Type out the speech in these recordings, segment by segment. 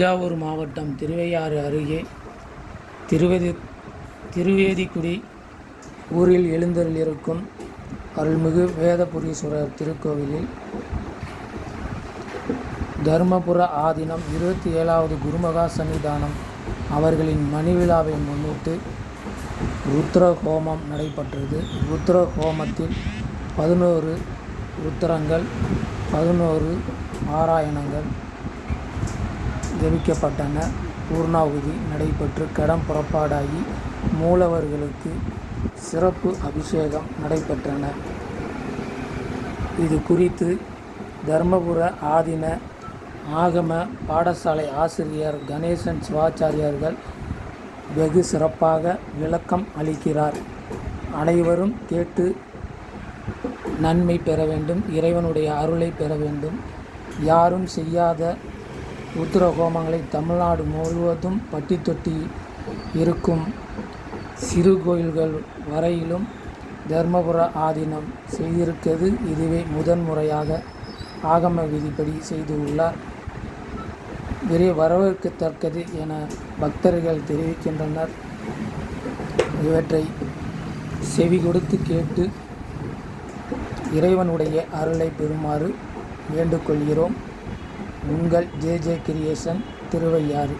தஞ்சாவூர் மாவட்டம் திருவையாறு அருகே திருவதி திருவேதிக்குடி ஊரில் எழுந்தருளியிருக்கும் அருள்மிகு வேதபுரீஸ்வரர் திருக்கோவிலில் தருமபுர ஆதீனம் இருபத்தி ஏழாவது குருமகா சன்னிதானம் அவர்களின் மணி விழாவை முன்னிட்டு ருத்ர ஹோமம் நடைபெற்றது. ருத்ர ஹோமத்தில் பதினோரு ருத்திரங்கள் பதினோரு ஆராயணங்கள் ஜபிக்கப்பட்டன பூர்ணாகுதி நடைபெற்று கடம் புறப்பாடாகி மூலவர்களுக்கு சிறப்பு அபிஷேகம் நடைபெற்றன. இது குறித்து தர்மபுர ஆதீன ஆகம பாடசாலை ஆசிரியர் கணேசன் சிவாச்சாரியார்கள் வெகு சிறப்பாக விளக்கம் அளிக்கிறார். அனைவரும் கேட்டு நன்மை பெற வேண்டும் இறைவனுடைய அருளை பெற வேண்டும். யாரும் செய்யாத உத்திர ஹோமங்களை தமிழ்நாடு முழுவதும் பட்டி தொட்டி இருக்கும் சிறு கோயில்கள் வரையிலும் தர்மபுர ஆதீனம் செய்திருக்கிறது. இதுவே முதன் முறையாக ஆகம விதிப்படி செய்துள்ளார். விரை வரவேற்கத்தக்கது என பக்தர்கள் தெரிவிக்கின்றனர். இவற்றை செவி கொடுத்து கேட்டு இறைவனுடைய அருளை பெறுமாறு வேண்டுகொள்கிறோம். உங்கள் ஜே ஜே கிரியேஷன் திருவையாறு.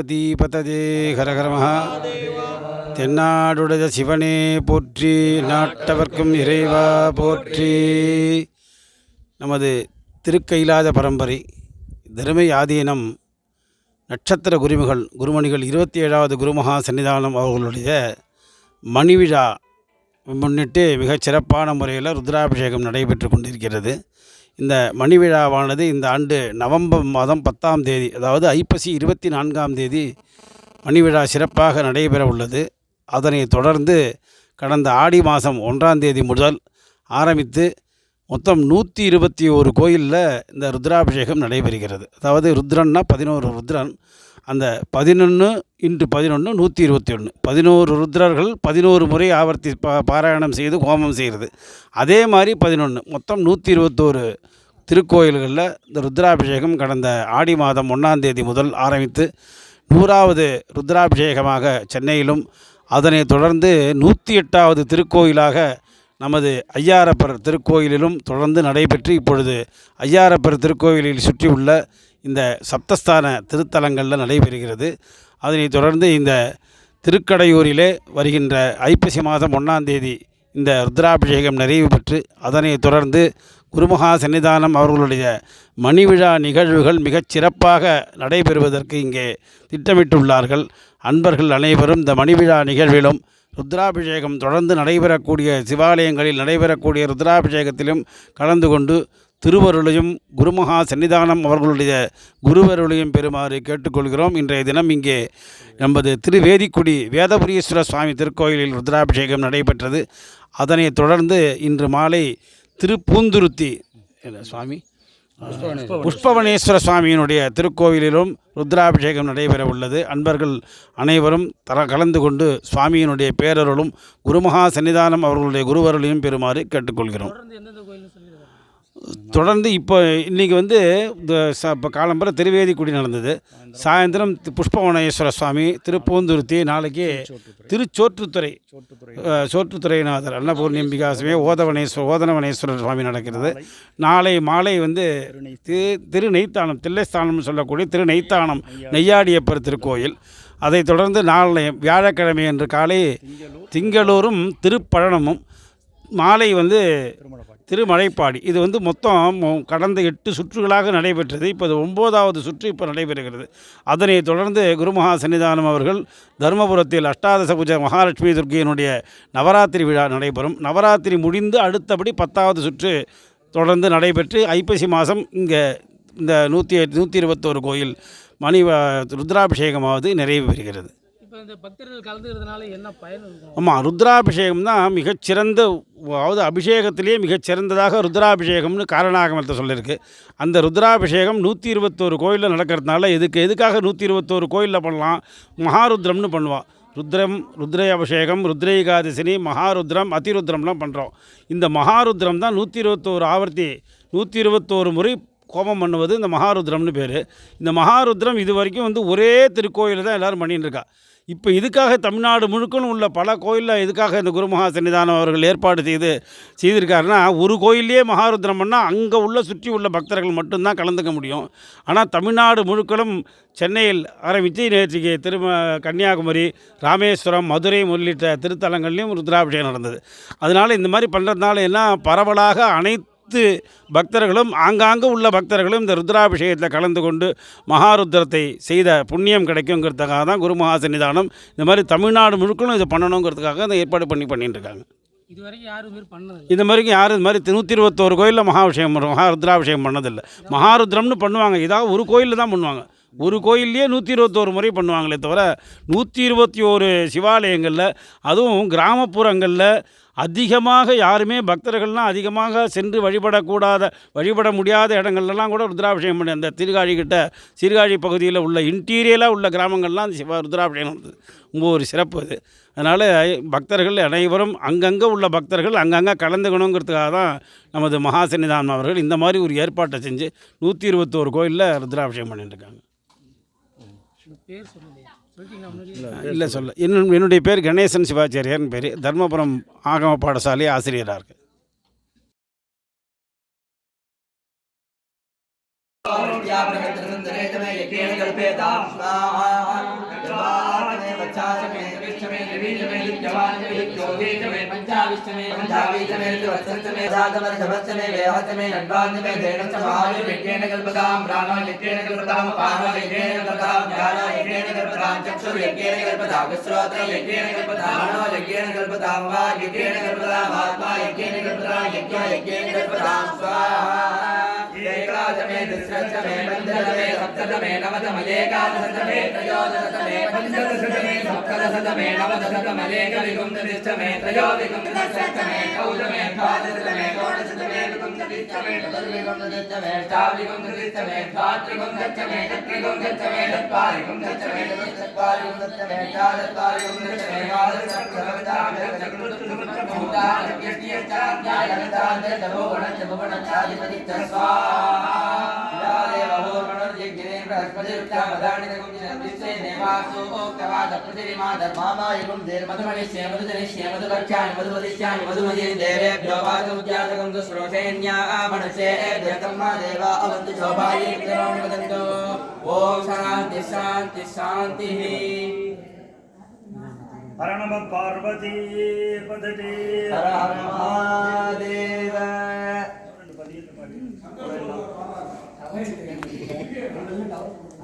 நம பார்வதி தென்னாடுடைய சிவனே போற்றி நாட்டவர்க்கும் இறைவா போற்றி. நமது திருக்கைலாத பரம்பரை தருமை ஆதீனம் நட்சத்திர குருமிகள் குருமணிகள் இருபத்தி ஏழாவது குருமகா சன்னிதானம் அவர்களுடைய மணிவிழா முன்னிட்டு மிகச் சிறப்பான முறையில் ருத்ராபிஷேகம் நடைபெற்று கொண்டிருக்கிறது. இந்த மணி விழாவானது இந்த ஆண்டு நவம்பர் மாதம் பத்தாம் தேதி அதாவது ஐப்பசி இருபத்தி நான்காம் தேதி மணி விழா சிறப்பாக நடைபெற உள்ளது. அதனைத் தொடர்ந்து கடந்த ஆடி மாதம் ஒன்றாம் தேதி முதல் ஆரம்பித்து மொத்தம் நூற்றி இருபத்தி ஒரு கோயிலில் இந்த ருத்ராபிஷேகம் நடைபெறுகிறது. அதாவது ருத்ரன்னா பதினோரு ருத்ரன் அந்த பதினொன்று இன்று பதினொன்று நூற்றி இருபத்தி ஒன்று பதினோரு ருத்ரர்கள் பதினோரு முறை ஆவர்த்தி பா பாராயணம் செய்து ஹோமம் செய்கிறது. அதே மாதிரி பதினொன்று மொத்தம் நூற்றி இருபத்தோரு திருக்கோயில்களில் இந்த ருத்ராபிஷேகம் கடந்த ஆடி மாதம் ஒன்றாம் தேதி முதல் ஆரம்பித்து நூறாவது ருத்ராபிஷேகமாக சென்னையிலும் அதனைத் தொடர்ந்து நூற்றி எட்டாவது திருக்கோயிலாக நமது ஐயாரப்பர் திருக்கோயிலிலும் தொடர்ந்து நடைபெற்று இப்பொழுது ஐயாரப்பர் திருக்கோயிலில் சுற்றியுள்ள இந்த சப்தஸ்தான திருத்தலங்களில் நடைபெறுகிறது. அதனைத் தொடர்ந்து இந்த திருக்கடையூரிலே வருகின்ற ஐப்பசி மாதம் ஒன்றாம் தேதி இந்த ருத்ராபிஷேகம் நிறைவு பெற்று அதனைத் தொடர்ந்து குருமகா சன்னிதானம் அவர்களுடைய மணிவிழா நிகழ்வுகள் மிகச் சிறப்பாக நடைபெறுவதற்கு இங்கே திட்டமிட்டுள்ளார்கள். அன்பர்கள் அனைவரும் இந்த மணிவிழா நிகழ்விலும் ருத்ராபிஷேகம் தொடர்ந்து நடைபெறக்கூடிய சிவாலயங்களில் நடைபெறக்கூடிய ருத்ராபிஷேகத்திலும் கலந்து கொண்டு திருவருளையும் குருமகா சன்னிதானம் அவர்களுடைய குருவருளையும் பெறுமாறு கேட்டுக்கொள்கிறோம். இன்றைய தினம் இங்கே நமது திருவேதிக்குடி வேதபுரீஸ்வர சுவாமி திருக்கோயிலில் ருத்ராபிஷேகம் நடைபெற்றது. அதனைத் தொடர்ந்து இன்று மாலை திருப்பூந்துருத்தி சுவாமி? புஷ்பவனேஸ்வர சுவாமியினுடைய திருக்கோவிலிலும் ருத்ராபிஷேகம் நடைபெற உள்ளது. அன்பர்கள் அனைவரும் தர கலந்து கொண்டு சுவாமியினுடைய பேரருளும் குருமகா சன்னிதானம் அவர்களுடைய குருவருளையும் பெறுமாறு கேட்டுக்கொள்கிறோம். தொடர்ந்து இப்போ இன்றைக்கி வந்து இந்த ச இப்போ காலம்பரம் திருவேதிக்குடி நடந்தது. சாயந்தரம் தி- புஷ்பவனேஸ்வர சுவாமி திருப்பூந்துருத்தி நாளைக்கு திருச்சோற்றுத்துறை சோற்றுத்துறைநாதர் அன்னபூர்ணி அன்னபூர்ணிம்பிகாசமே ஓதவனேஸ்வர ஓதனவனேஸ்வரர் சுவாமி நடக்கிறது. நாளை மாலை வந்து திரு திருநெய்த்தானம் தில்லைஸ்தானம்னு சொல்லக்கூடிய திருநெய்த்தானம் நெய்யாடியப்பர் திருக்கோயில் அதைத் தொடர்ந்து நாளை வியாழக்கிழமை அன்று காலை திங்களூரும் திருப்பழனமும் மாலை வந்து திருமலைப்பாடி. இது வந்து மொத்தம் கடந்த எட்டு சுற்றுகளாக நடைபெற்றது. இப்போ இது ஒம்போதாவது சுற்று இப்போ நடைபெறுகிறது. அதனைத் தொடர்ந்து குருமகா சன்னிதானம் அவர்கள் தருமபுரத்தில் அஷ்டாதச பூஜை மகாலட்சுமி துர்க்கையினுடைய நவராத்திரி விழா நடைபெறும். நவராத்திரி முடிந்து அடுத்தபடி பத்தாவது சுற்று தொடர்ந்து நடைபெற்று ஐப்பசி மாதம் இங்கே இந்த நூற்றி நூற்றி இருபத்தோரு கோயில் மணி ருத்ராபிஷேகமாவது நிறைவு பெறுகிறது. இப்போ இந்த பக்தர்கள் கலந்துக்கிறதுனால என்ன பயன் ஆமாம் ருத்ராபிஷேகம் தான் மிகச்சிறந்த அதாவது அபிஷேகத்திலேயே மிகச்சிறந்ததாக ருத்ராபிஷேகம்னு காரணாகமத்தை சொல்லியிருக்கு அந்த ருத்ராபிஷேகம் நூற்றி இருபத்தோரு கோயிலில் நடக்கிறதுனால இதுக்கு எதுக்காக நூற்றி இருபத்தோரு கோயிலில் பண்ணலாம்? மகாருத்ரம்னு பண்ணுவோம் ருத்ரம் ருத்ரை அபிஷேகம் ருத்ரேகாதசினி மகாருத்ரம் அதிருத்ரம்லாம் பண்ணுறோம் இந்த மகாருத்ரம் தான் நூற்றி இருபத்தோரு ஆவர்த்தி நூற்றி இருபத்தோரு முறை கோபம் பண்ணுவது இந்த மகாருத்ரம்னு பேர். இந்த மகாருத்ரம் இது வரைக்கும் வந்து ஒரே திருக்கோயிலில் தான் எல்லோரும் பண்ணிகிட்டு இருக்கா. இப்போ இதுக்காக தமிழ்நாடு முழுக்கன்னு உள்ள பல கோயிலில் எதுக்காக இந்த குருமகா சன்னிதானம் அவர்கள் ஏற்பாடு செய்து செய்திருக்காருன்னா ஒரு கோயிலே மகாருத்ரம் பண்ணால் அங்கே உள்ள சுற்றி உள்ள பக்தர்கள் மட்டும்தான் கலந்துக்க முடியும். ஆனால் தமிழ்நாடு முழுக்களும் சென்னையில் ஆரம்பித்து நேற்றுக்கு திரும கன்னியாகுமரி ராமேஸ்வரம் மதுரை உள்ளிட்ட திருத்தலங்கள்லேயும் ருத்ராபிஷேகம் நடந்தது. அதனால் இந்த மாதிரி பண்ணுறதுனால எல்லாம் பரவலாக அனைத்து பக்தர்களும் ஆங்காங்கே உள்ள பக்தர்களும் இந்த ருத்ராபிஷேகத்தில் கலந்து கொண்டு மகாருத்ரத்தை செய்த புண்ணியம் கிடைக்குங்கிறதுக்காக தான் குருமகா சன்னிதானம் இந்த மாதிரி தமிழ்நாடு முழுக்களும் இதை பண்ணணுங்கிறதுக்காக அந்த ஏற்பாடு பண்ணி பண்ணிட்டு இருக்காங்க. இது வரைக்கும் யாரும் இது மாதிரி நூற்றி இருபத்தோரு கோயிலில் மகாபிஷேகம் பண்ணுறோம் மகாருத்ராபிஷேகம் பண்ணதில்லை. மகாருத்ரம்னு பண்ணுவாங்க. இதாக ஒரு கோயிலில் தான் பண்ணுவாங்க. ஒரு கோயில்லையே நூற்றி இருபத்தோரு முறை பண்ணுவாங்களே தவிர நூற்றி இருபத்தி ஓரு சிவாலயங்களில் அதுவும் கிராமப்புறங்களில் அதிகமாக யாருமே பக்தர்கள்லாம் அதிகமாக சென்று வழிபடக்கூடாத வழிபட முடியாத இடங்கள்லாம் கூட ருத்ராபிஷேகம் பண்ணி அந்த திருகாழிக்கிட்ட சீர்காழி பகுதியில் உள்ள இன்டீரியலாக உள்ள கிராமங்கள்லாம் அந்த சிவா ருத்ராபிஷேகம் நடந்தது ரொம்ப ஒரு சிறப்பு அது. அதனால் பக்தர்கள் அனைவரும் அங்கங்கே உள்ள பக்தர்கள் அங்கங்கே கலந்துக்கணுங்கிறதுக்காக தான் நமது மகாசன்னிதானம் அவர்கள் இந்த மாதிரி ஒரு ஏற்பாட்டை செஞ்சு நூற்றி இருபத்தோரு கோயிலில் ருத்ராபிஷேகம் பண்ணிட்டுருக்காங்க. இல்லை சொல்ல என்னும் என்னுடைய பேர் கணேசன் சிவாச்சாரியார்னு பேர். தர்மபுரம் ஆகம பாடசாலை ஆசிரியராக இருக்கு या पंचाशमे विष्टमे द्विवीजमे लिप्यवानमे लिप्योदेजमे पंचाविष्टमे पंचावीजमे लिप्यवत्समे राजवर्षवत्समे वेहतमे नड्वाजमे धेनश्च महावे विज्ञेन कल्पताम् प्राणो यज्ञेन कल्पताम् पानो यज्ञेन कल्पताम् ज्ञानो यज्ञेन कल्पताम् चक्षुर्यज्ञेन कल्पताम् श्रोत्र यज्ञेन कल्पताम् मनो यज्ञेन कल्पताम् वा यज्ञेन कल्पताम् आत्मा यज्ञेन कल्पताम् यज्ञ यज्ञेन कल्पताम्, स्वाहा। एकादशमे दशरथमे पञ्चदशमे सप्तदशमे नवदशमलेकादशतमे ధర్మామాయుగం ధీర్మధుమనిశ్చే మధుజనిశ్చే మధులక్ష్యాన్ని పార్వతీ పదటే హర హర మహాదేవ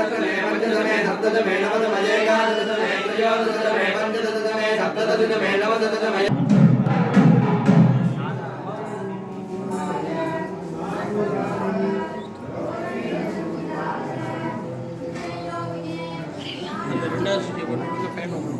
सप्तमे पञ्चदमे सप्तदमे नवदमे एकादशदमे त्रयोदशदमे पञ्चदशदमे सप्तदशदमे नवदशदमे రెండవ సీట్ ఇప్పుడు ఫ్యాన్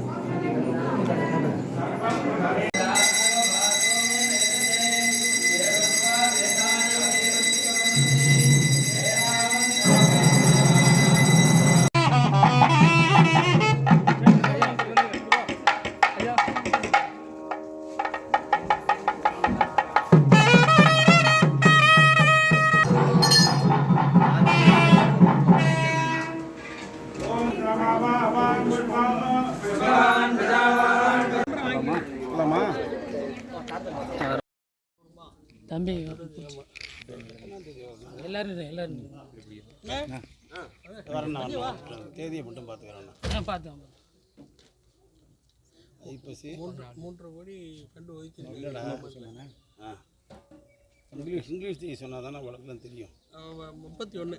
தம்பி. எல்லாரும் எல்லாரும் தேதியை மட்டும் பார்த்துக்கிறேண்ணா ஆ பார்த்தேன் ஐப்பசி மூன்றரை கோடி கண்டு ஒதுக்கி இல்லைடா. ஆ. இங்கிலீஷ் இங்கிலீஷ் தேதி சொன்னால் தானே உலகெல்லாம் தெரியும் முப்பத்தி ஒன்று